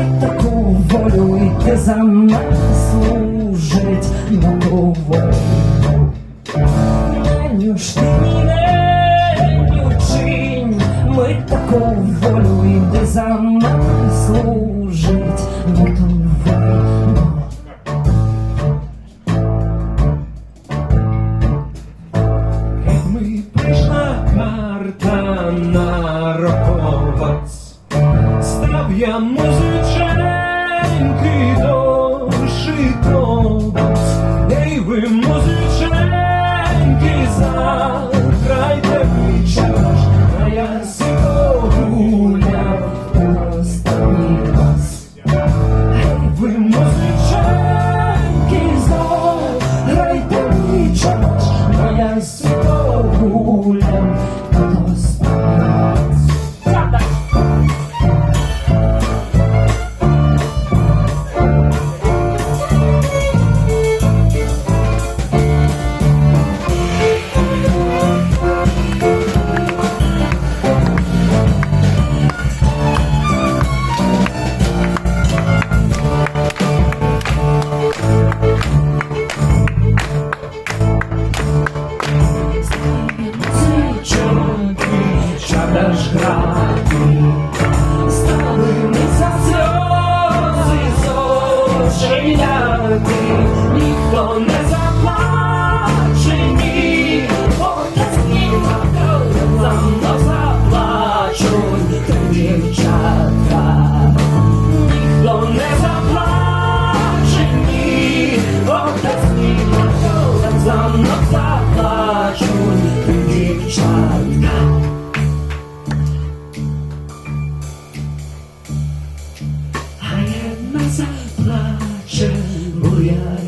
Ми таку волю йти за нами служить волю. Не ж ти не учинь, ми таку волю йди за нами служить волю. Ми прийшла карта на роковець, став я музиченький дошитовець. Три дівчатка. А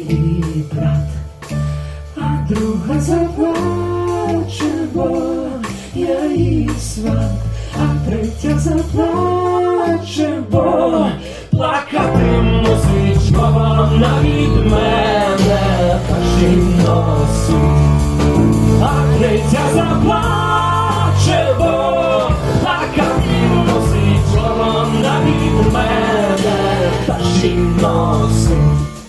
i brat, a druga zaplacze, bo ja i swat, a третя заплаче, бо плакати мусить, бо вона від мене. А третя заплаче, бо плакати носить словом на від мене перший носить.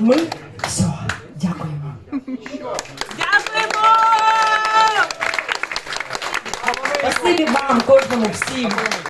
Ми все, дякуємо. Дякуємо! Спасибі вам, кожному всім.